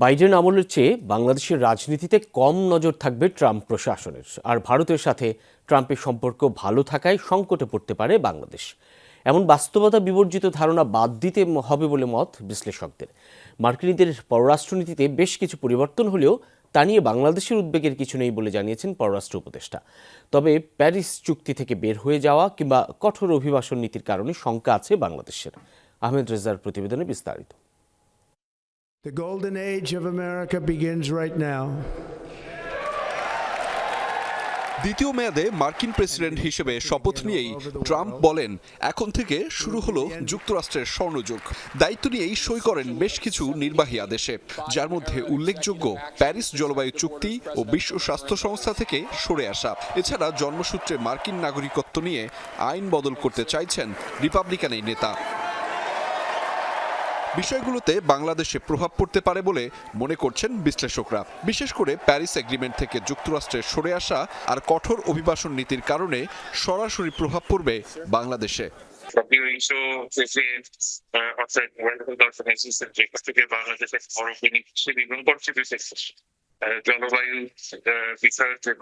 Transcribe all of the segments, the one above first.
Biden আমলের চেয়ে বাংলাদেশের রাজনীতিতে কম নজর থাকবে ট্রাম্প প্রশাসনের। আর ভারতের সাথে ট্রাম্পের সম্পর্ক ভালো থাকায় সংকটে পড়তে পারে বাংলাদেশ। এমন বাস্তবতা বিবর্জিত ধারণা বাদ দিতে হবে বলে মত বিশ্লেষকদের। মার্কিনীদের পররাষ্ট্রনীতিতে বেশ কিছু পরিবর্তন হলেও তা নিয়ে বাংলাদেশের উদ্বেগের কিছু নেই বলে জানিয়েছেন পররাষ্ট্র উপদেষ্টা। তবে প্যারিস চুক্তি থেকে বের হয়ে যাওয়া কিংবা কঠোর অভিবাসন নীতির কারণে শঙ্কা আছে বাংলাদেশের। আহমেদ রেজার প্রতিবেদনে বিস্তারিত। The golden age of America begins right now. দ্বিতীয় মেয়াদে মার্কিন প্রেসিডেন্ট হিসেবে শপথ নিয়েই ট্রাম্প বলেন, এখন থেকে শুরু হলো যুক্তরাষ্ট্রের স্বর্ণযুগ। দায়িত্ব নিয়েই সই করেন বেশ কিছু নির্বাহী আদেশে, যার মধ্যে উল্লেখযোগ্য প্যারিস জলবায়ু চুক্তি ও বিশ্ব স্বাস্থ্য সংস্থা থেকে সরে আসা। এছাড়া জন্মসূত্রে মার্কিন নাগরিকত্ব নিয়ে আইন বদল করতে চাইছেন রিপাবলিকান এই নেতা। বিষয়গুলোতে বাংলাদেশে প্রভাব পড়তে পারে বলে মনে করছেন বিশ্লেষকরা। বিশেষ করে প্যারিস এগ্রিমেন্ট থেকে যুক্তরাষ্ট্রের সরে আসা আর কঠোর অভিবাসন নীতির কারণে সরাসরি প্রভাব পড়বে বাংলাদেশে। বাংলাদেশের জলবায়ু বিষয়ক যে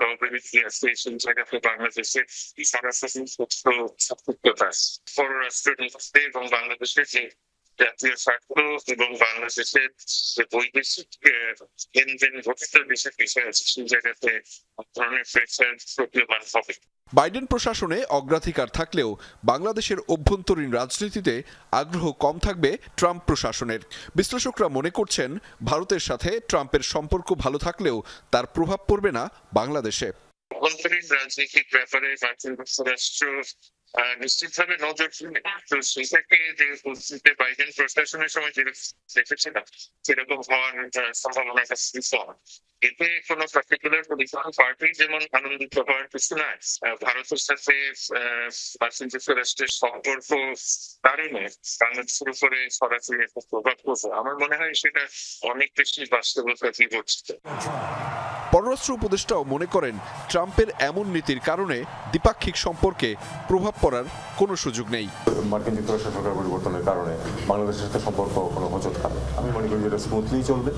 বাংলাদেশের এবং বাংলাদেশের যে জাতীয় স্বার্থ এবং বাংলাদেশের বৈদেশিক লেনদেন ঘটিত বিষয় আছে সেই জায়গাতে ধরনের প্রেশার প্রতীয়মান হবে বাইডেন প্রশাসনে অগ্রাধিকার থাকলেও বাংলাদেশের অভ্যন্তরীণ রাজনীতিতে আগ্রহ কম থাকবে ট্রাম্প প্রশাসনের। বিশ্লেষকরা মনে করছেন ভারতের সাথে ট্রাম্পের সম্পর্ক ভালো থাকলেও তার প্রভাব পড়বে না বাংলাদেশে। অভ্যন্তরীণ রাজনৈতিক ব্যাপারে মার্কিন যুক্তরাষ্ট্র নিশ্চিতভাবে নজর তো সেটাকে যে পরিস্থিতিতে বাইডেন প্রশাসনের সময় যেরকম দেখেছিলাম সেরকম হওয়ার সম্ভাবনাটা এতে কোনো পার্টিকুলার পলিটিক্যাল পার্টি যেমন আনন্দিত হওয়ার কিছু আহ, ভারতের সাথে মার্কিন যুক্তরাষ্ট্রের সম্পর্ক কারণে বাংলাদেশের উপরে সরাসরি একটা প্রভাব পড়বে। আমার মনে হয় সেটা অনেক বেশি বাস্তবতা বিবর্জিত পররাষ্ট্র উপদেষ্টাও মনে করেন ট্রাম্পের এমন নীতির কারণে দ্বিপাক্ষিক সম্পর্কে প্রভাব পড়ার কোনো সুযোগ নেই। মার্কিন যুক্তরাষ্ট্রের সরকার পরিবর্তনের কারণে বাংলাদেশের সাথে সম্পর্ক কোনো হোঁচট খাবে আমি মনে করি যেটা স্মুথলি চলবে।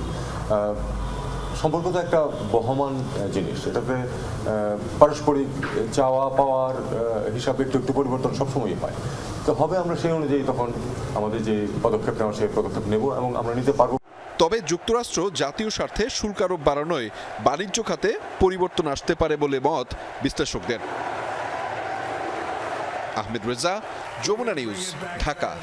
সম্পর্ক তো একটা বহমান জিনিস। এটাতে পারস্পরিক চাওয়া পাওয়ার হিসাবে একটু একটু পরিবর্তন সবসময়ই হয়। তো হবে আমরা সেই অনুযায়ী তখন আমাদের যে পদক্ষেপ নেওয়া, সেই পদক্ষেপ নেব এবং আমরা নিতে পারব। তবে যুক্তরাষ্ট্র জাতীয় স্বার্থে শুল্ক আরোপ বাড়ানোয় বাণিজ্য খাতে পরিবর্তন আসতে পারে বলে মত বিশ্লেষকদের। আহমেদ রেজা, যমুনা নিউজ, ঢাকা।